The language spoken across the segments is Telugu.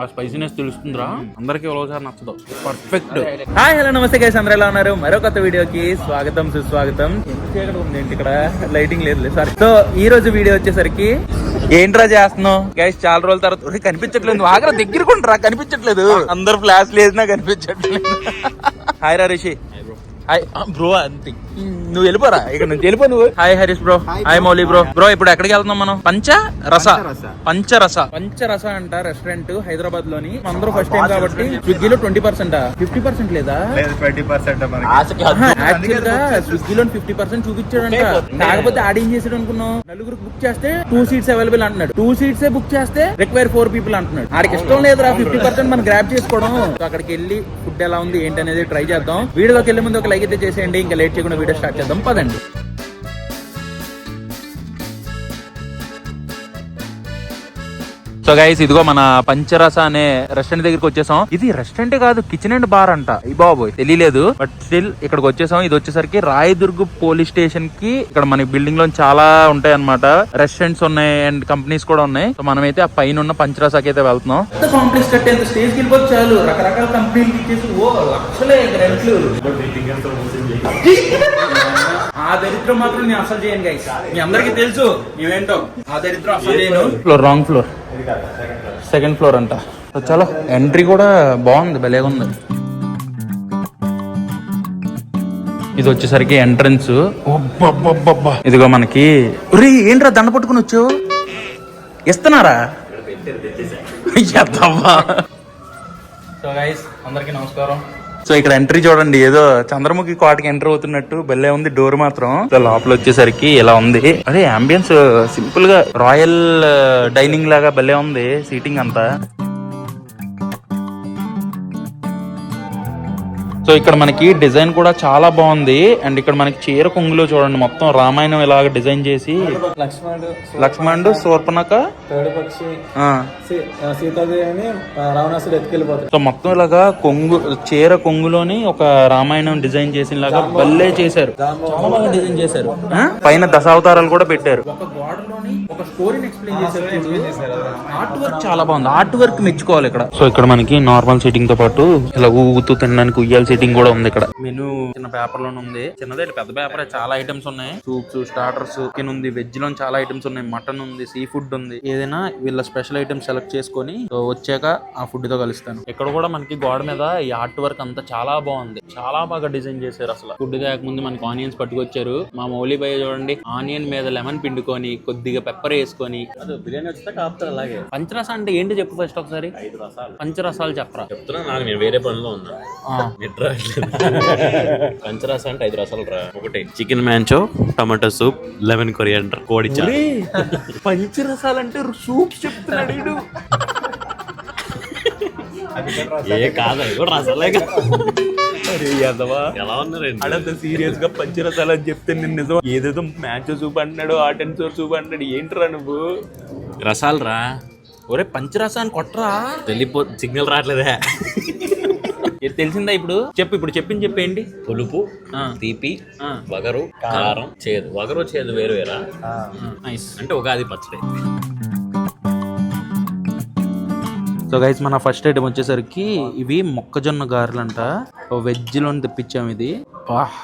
ఆ స్పైసీనెస్ తెలుస్తుందిరా. అందరికీ ఒకసారి నచ్చదు. పర్ఫెక్ట్ హాయ్ హలో నమస్తే గైస్ అందరూ ఎలా ఉన్నారు? మరో కొత్త వీడియోకి స్వాగతం సుస్వాగతం. చీకటి ఉంది ఏంటి ఇక్కడ? లైటింగ్ లేదు సారీ సో ఈ రోజు వీడియో వచ్చేసరికి ఏంట్రా చేస్తున్నావు? గైస్ చాలా రోజుల తర్వాత కనిపించట్లేదు. ఆగ్రా దగ్గరకుంటరా కనిపించట్లేదు. అందరు ఫ్లాష్ లేసినా కనిపించట్లేదు. హాయ్ రా రిషి. హాయ్ బ్రో అంతే. నువ్వు వెళ్ళిపోరా? ఇక్కడ నుంచి వెళ్ళిపో నువ్వు. Hi Harish bro hi Mouli bro bro ఇప్పుడు ఎక్కడికి వెళ్తున్నాం మనం? పంచ రస పంచరస. పంచరస అంట రెస్టారెంట్ హైదరాబాద్లోని అందరూ ఫస్ట్ టైం కాబట్టి స్విగ్గీలో ట్వంటీ పర్సెంట్? ఫిఫ్టీ పర్సెంట్ లేదా? ట్వంటీ పర్సెంట్ మనకి. యాక్చువల్గా స్విగ్గీలో ఫిఫ్టీ పర్సెంట్ చూపించాడంట. కాకపోతే ఆడేం చేసాడు అనుకున్నాం నలుగురు బుక్ చేస్తే టూ సీట్స్ అవైలబుల్ అంటున్నాడు. టూ సీట్స్ బుక్ చేస్తే రిక్వైర్ ఫోర్ పీపుల్ అంటున్నాడు. ఆడికి ఇష్టం లేదురా ఫిఫ్టీ పర్సెంట్ మనం గ్రాప్ చేసుకోవడం. అక్కడికి వెళ్ళి ఫుడ్ ఎలా ఉంది ఏంటి అనేది ట్రై చేద్దాం. వీడియోలోకి వెళ్ళే ముందు ఒక లైక్ అయితే చేసేయండి ఇంకా లేట్ చేయకుండా వీడియో స్టార్ట్ చేద్దాం. పదండి. సో గైస్ ఇదిగో మన పంచరస అనే రెస్టారెంట్ దగ్గరికి వచ్చేసాం. ఇది రెస్టారెంట్ కాదు కిచెన్ అండ్ బార్ అంట. ఈ బాబోయ్ తెలియలేదు బట్ స్టిల్ ఇక్కడికి వచ్చేసాం. ఇది వచ్చేసరికి రాయదుర్గ్ పోలీస్ స్టేషన్కి ఇక్కడ మన బిల్డింగ్లో చాలా ఉంటాయి అనమాట రెస్టారెంట్స్ ఉన్నాయి అండ్ కంపెనీస్ కూడా ఉన్నాయి. సో మనమైతే ఆ పైన ఉన్న పంచరసకి అయితే వెళ్తున్నాం. కాంప్లెక్స్ కట్టేంత స్టేజ్ వెళ్ళిపోతే చాలు. రకరకాల కంపెనీలు ఇచ్చేసి ఓ లక్షలే రెంట్లు ఆ దరిద్రం మాత్రం నేను అసలు చేయను గైస్ మీ అందరికి తెలుసు మేమేంటో. ఆ దరిద్రం అసలు చేయను. Floor wrong floor second floor అంట. సో చలో ఎంట్రీ కూడా బాగుంది భలేగా ఉంది ఇది వచ్చేసరికి ఎంట్రన్స్ ఇదిగో మనకి ఒరే ఏంట్రా దండ పట్టుకుని వచ్చావు? ఇస్తున్నారా. సో గైస్ అందరికి నమస్కారం. సో ఇక్కడ ఎంట్రీ చూడండి ఏదో చంద్రముఖి కోటకి ఎంటర్ అవుతున్నట్టు భలే ఉంది డోర్ మాత్రం. లోపల వచ్చేసరికి ఇలా ఉంది. అదే అంబియన్స్ సింపుల్గా రాయల్ డైనింగ్ లాగా భలే ఉంది సీటింగ్ అంతా. సో ఇక్కడ మనకి డిజైన్ కూడా చాలా బాగుంది. అండ్ ఇక్కడ మనకి చీర కొంగులో చూడండి మొత్తం రామాయణం ఇలాగ డిజైన్ చేసి. లక్ష్మణుడు ఆ. సీ- మొత్తం ఇలాగా కొంగు చీర కొంగులోని ఒక రామాయణం డిజైన్ చేసిన లాగా భలే చేశారు. చాలా బాగా డిజైన్ చేశారు? పైన దశావతారాలు కూడా పెట్టారు. ఒక ఒక స్టోరీని ఎక్స్ప్లెయిన్ చేశారు ఆర్ట్ వర్క్ చాలా బాగుంది. ఆర్ట్ వర్క్ మెచ్చుకోవాలి ఇక్కడ. సో ఇక్కడ మనకి నార్మల్ సీటింగ్తో పాటు ఇలా ఊగుతూ తినడానికి ఉయ్యాల సీటింగ్ కూడా ఉంది ఇక్కడ. మెనూ చిన్న పేపర్లోనే ఉంది. చిన్నదే పెద్ద పేపర్ చాలా ఐటమ్స్ ఉన్నాయి. సూప్స్ స్టార్టర్స్ చికెన్ ఉంది. వెజ్లో చాలా ఐటమ్స్ ఉన్నాయి. మటన్ ఉంది సీ ఫుడ్ ఉంది. ఏదైనా వీళ్ళ స్పెషల్ ఐటమ్స్ సెలెక్ట్ చేసుకొని వచ్చాక ఆ ఫుడ్తో కలుస్తాను. ఇక్కడ కూడా మనకి గోడ మీద ఈ ఆర్ట్ వర్క్ అంతా చాలా బాగుంది. చాలా బాగా డిజైన్ చేశారు అసలు. ఫుడ్ ముందు మనకి ఆనియన్స్ పట్టుకొచ్చారు. మా మౌలి భయ్య చూడండి ఆనియన్ మీద లెమన్ పిండుకొని కొద్దిగా పెప్పర్ వేసుకొని. బిర్యానీ అలాగే. పంచరస అంటే ఏంటి చెప్పు ఫస్ట్ ఒకసారి? ఐదు రసాలు. పంచరసాలు చెప్పరా. చెప్తున్నా నాకు నేను వేరే పనిలో ఉన్నా. నిద్ర పంచరస అంటే ఐదు రసాలు రా. ఒకటి chicken manchow tomato soup lemon coriander కోడి పంచరసాలు అంటే సూప్ చెప్తున్నాడు. ఏ కాదు రసాలే కదా. అరే యాదవా. ఎలా ఉన్నారండి అడంత సీరియస్గా పంచరసాలు అని చెప్తే నేను నిజం. ఏదేదో మ్యాచ్ సూప్ అంటున్నాడు ఆర్ట్ అండ్ సోర్ సూప్ అంటున్నాడు ఏంట్రా నువ్వు? రసాలు రా ఒరే పంచరసాన్ని కొట్టరా వెళ్ళిపో సిగ్నల్ రావట్లేదే. తెలిసిందా ఇప్పుడు? చెప్పు ఇప్పుడు చెప్పింది చెప్పేయండి పులుపు ఆ. తీపి ఆ. వగరు కారం. చేదు. వగరు చేదు వేరు వేరా? నైస్. అంటే ఉగాది పచ్చడి. సో గైస్ మన ఫస్ట్ ఐటమ్ వచ్చేసరికి ఇవి మొక్కజొన్న గారెలంట. వెజ్లోని తెప్పించాం ఇది.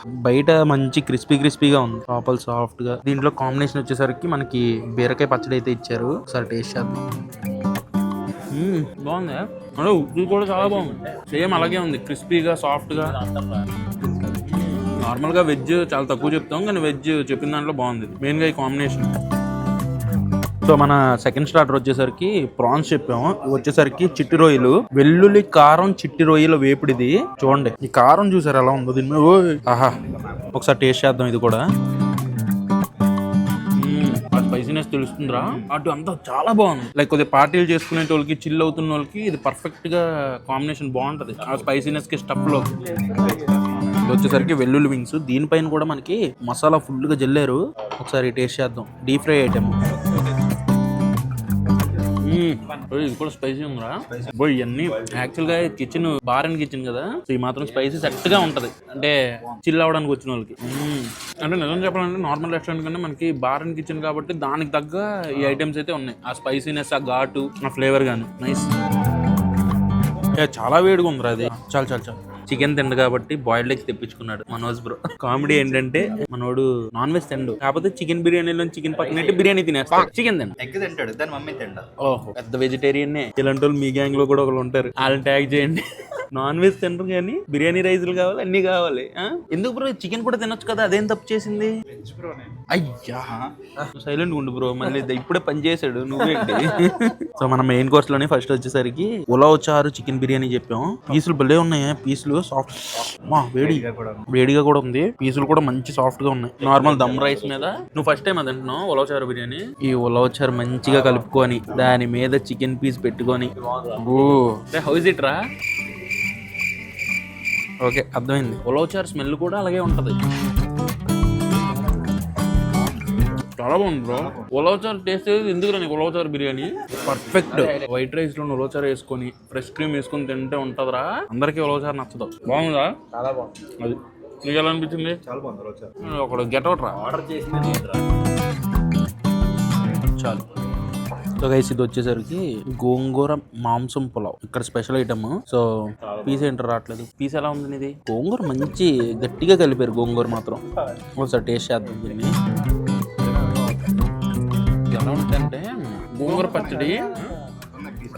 బయట మంచి క్రిస్పీ క్రిస్పీగా ఉంది. లోపల సాఫ్ట్గా. దీంట్లో కాంబినేషన్ వచ్చేసరికి మనకి బీరకాయ పచ్చడి అయితే ఇచ్చారు. ఒకసారి టేస్ట్ చేద్దాం. బాగుంది? అంటే కూడా చాలా బాగుంది. సేమ్ అలాగే ఉంది. క్రిస్పీగా సాఫ్ట్గా. నార్మల్గా వెజ్ చాలా తక్కువ చెప్తాం కానీ వెజ్ చెప్పిన దాంట్లో బాగుంది. మెయిన్గా ఈ కాంబినేషన్ సో మన సెకండ్ స్టార్టర్ వచ్చేసరికి ప్రాన్స్ చెప్పాము. వచ్చేసరికి చిట్టి రొయ్యలు. వెల్లుల్లి కారం చిట్టి రొయ్యల వేపుడిది. చూడండి ఈ కారం చూసారు ఎలా ఉందో దీని మీద? ఆహా. ఒకసారి టేస్ట్ చేద్దాం ఇది కూడా. స్పైసీనెస్ తెలుస్తుందిరా. అటు అంతా చాలా బాగుంది. లైక్ కొద్దిగా పార్టీలు చేసుకునే వాళ్ళకి చిల్ అవుతున్న వాళ్ళకి ఇది పర్ఫెక్ట్గా కాంబినేషన్ బాగుంటది. ఆ స్పైసీనెస్కి స్టఫ్లో వచ్చేసరికి వెల్లుల్లి వింగ్స్ దీనిపైన కూడా మనకి మసాలా ఫుల్గా జల్లారు. ఒకసారి టేస్ట్ చేద్దాం. డీప్ ఫ్రై ఐటమ్ ఇది కూడా స్పైసీ ఉందిరా. బోయ్ ఇవన్నీ యాక్చువల్గా కిచెన్ బార్ అండ్ కిచెన్ కదా. సో ఈ మాత్రం స్పైసీ సెట్గా ఉంటది. అంటే చిల్ అవడానికి వచ్చిన వాళ్ళకి. అంటే నిజం చెప్పాలంటే నార్మల్ రెస్టారెంట్ కన్నా మనకి బార్ అండ్ కిచెన్ కాబట్టి దానికి తగ్గ ఈ ఐటమ్స్ అయితే ఉన్నాయి. ఆ స్పైసీనెస్ ఆ ఘాటు ఆ ఫ్లేవర్ గాని. నైస్ చాలా వేడిగా ఉందిరా అది చాలు చాలు చాలు. చికెన్ తిండు కాబట్టి బాయిల్డ్ ఎగ్స్ తెప్పించుకున్నాడు మనోజ్ బ్రో కామెడీ ఏంటంటే మనోడు నాన్ వెజ్ తిండు. కాకపోతే చికెన్ బిర్యానీలో చికెన్ పక్కన బిర్యానీ తినేస్తాడు చికెన్ తిండు ఎగ్ తింటాడు దాని మమ్మీ తింటా ఓహో. పెద్ద వెజిటేరియన్ ఇలాంటి వాళ్ళు మీ గ్యాంగ్లో కూడా ఒకళ్ళు ఉంటారు. వాళ్ళని ట్యాగ్ చేయండి. నాన్ వెజ్ తినరు కానీ బిర్యానీ రైస్లు కావాలి అన్ని కావాలి ఆ? ఎందుకు బ్రో చికెన్ కూడా తినొచ్చు కదా అదేం తప్పు చేసింది? అయ్యా. సైలెంట్ ఉండు బ్రో మళ్ళీ ఇప్పుడే పని చేశాడు నువ్వేంటి సో మన మెయిన్ కోర్స్లోనే ఫస్ట్ వచ్చేసరికి ఉలావ్ చారు చికెన్ బిర్యానీ చెప్పాం. పీసులు భలే ఉన్నాయి పీసులు సాఫ్ట్ మా వేడి. వేడిగా కూడా ఉంది పీసులు కూడా మంచి సాఫ్ట్గా ఉన్నాయి. నార్మల్ దమ్ రైస్ మీద నువ్వు ఫస్ట్ టైం అది తింటున్నావు ఉలవ చారు బిర్యానీ? ఈ ఉలవ చారు మంచిగా కలుపుకొని దాని మీద చికెన్ పీస్ పెట్టుకొని. హౌస్ ఇట్ రా? ఓకే అర్థమైంది. ఉలవ చారు స్మెల్ కూడా అలాగే ఉంటది. చాలా బాగుంది బ్రో ఉలవచారు టేస్ట్ ఎందుకు నీకు ఉలవచారు బిర్యానీ? పర్ఫెక్ట్ వైట్ రైస్లో ఉలవచారు వేసుకొని ఫ్రెష్ క్రీమ్ వేసుకొని తింటే ఉంటదిరా. అందరికీ ఉలవచారు నచ్చదు. బాగుందా? చాలా బాగుంది. అది. నీకు ఎలా అనిపించింది? చాలా బాగుంది ఒకడు గెట్ అవుట్ రా. ఆర్డర్ చేసింది చాలు. సో గైస్ ఇది వచ్చేసరికి గోంగూర మాంసం పులావ్. ఇక్కడ స్పెషల్ ఐటమ్ సో పీస్ ఏంటర్ రావట్లేదు. పీస్ ఎలా ఉంది ఇది గోంగూర మంచి గట్టిగా కలిపారు గోంగూర మాత్రం. ఒకసారి టేస్ట్ చేద్దాం దీన్ని. ఎలా ఉంటుందంటే గోంగూర పచ్చడి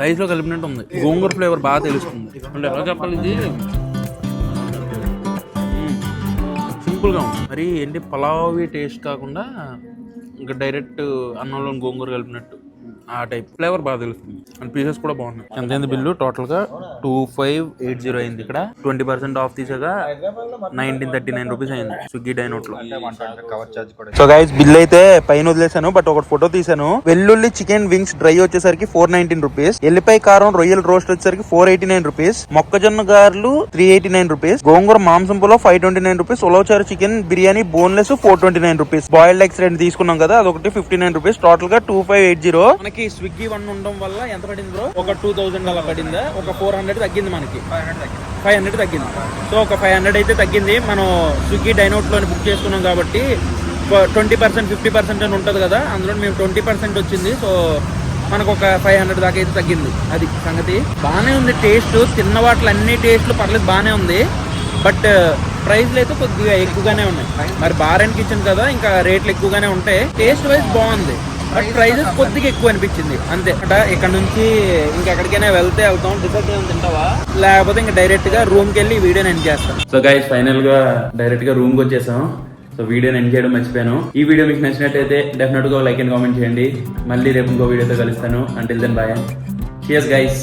రైస్లో కలిపినట్టు ఉంది. గోంగూర ఫ్లేవర్ బాగా తెలుస్తుంది. అంటే ఎలా చెప్పాలి ఇది? సింపుల్గా ఉంది. మరి ఏంటి పలావి టేస్ట్ కాకుండా ఇంకా డైరెక్ట్ అన్నంలో గోంగూర కలిపినట్టు. ఆ టైప్. ఫ్లేవర్ బాగా తెలుస్తుంది. అండ్ పీసెస్ కూడా బాగున్నాయి. ఎంతైంది బిల్లు? టోటల్గా టూ ఫైవ్ ఎయిట్ జీరో అయింది ఇక్కడ. ట్వంటీ పర్సెంట్ ఆఫ్ తీసాక నైన్టీన్ థర్టీ నైన్ రూపీస్ అయింది స్విగ్గీ డైనోట్లో కవర్ చార్జ్ కూడా సో గైస్ బిల్ అయితే పైన వదిలేసాను బట్ ఒక ఫోటో తీసాను వెల్లుల్లి చికెన్ వింగ్స్ డ్రై వచ్చేసరికి ఫోర్ నైన్టీన్ రూపీస్. ఎల్లిపాయ కారం రొయ్యల రోస్ట్ వచ్చేసరికి ఫోర్ ఎయిటీ నైన్ రూపీస్. మొక్కజొన్న గారెలు త్రీ ఎయిటీ నైన్ రూపీస్. గోంగూర మాంసం pulao five twenty nine rupees. Ulavacharu chicken biryani boneless four twenty nine rupees. Boiled eggs రెండు తీసుకున్నాం కదా అదొకటి ఫిఫ్టీ నైన్ రూపీస్. టోటల్గా టూ ఫైవ్ ఎయిట్ జీరో. మనకి స్విగ్గీ వన్ ఉండడం వల్ల ఎంత పడింది బ్రో? ఒక టూ థౌసండ్ అలా పడిందా? ఒక ఫోర్ హండ్రెడ్ తగ్గింది మనకి. ఫైవ్ హండ్రెడ్ తగ్గింది. సో ఒక ఫైవ్ హండ్రెడ్ అయితే తగ్గింది. మనం స్విగ్గీ డైనౌట్లోని బుక్ చేసుకున్నాం కాబట్టి ట్వంటీ పర్సెంట్ ఫిఫ్టీ పర్సెంట్ అని ఉంటుంది కదా? అందులో మేము ట్వంటీ పర్సెంట్ వచ్చింది. సో మనకు ఒక ఫైవ్ హండ్రెడ్ దాకా అయితే తగ్గింది. అది సంగతి. బాగానే ఉంది టేస్ట్ తిన్న వాటిలో అన్ని టేస్ట్లు పర్లేదు బాగానే ఉంది. బట్ ప్రైస్లు అయితే కొద్దిగా ఎక్కువగానే ఉన్నాయి. మరి బార్ అండ్ కిచెన్ కదా ఇంకా రేట్లు ఎక్కువగానే ఉంటాయి. టేస్ట్ వైజ్ బాగుంది. బట్ ప్రైజెస్ కొద్దిగా ఎక్కువ అనిపించింది. అంతే. అంటే ఇక్కడ నుంచి ఇంకెక్కడికైనా వెళ్తే వెళ్తాం. డిసైడ్ ఏమైనా తింటావా? లేకపోతే ఇంకా డైరెక్ట్గా రూమ్కి వెళ్ళి వీడియోని ఎండ్ చేస్తాం. సో గైస్ ఫైనల్గా డైరెక్ట్గా రూమ్కి వచ్చేసాం. సో వీడియోని ఎండ్ చేయడం మర్చిపోయాను. ఈ వీడియో మీకు నచ్చినట్టయితే డెఫినెట్గా లైక్ అండ్ కామెంట్ చేయండి. మళ్ళీ రేపు ఇంకో వీడియోతో కలుస్తాను. Until then bye cheers guys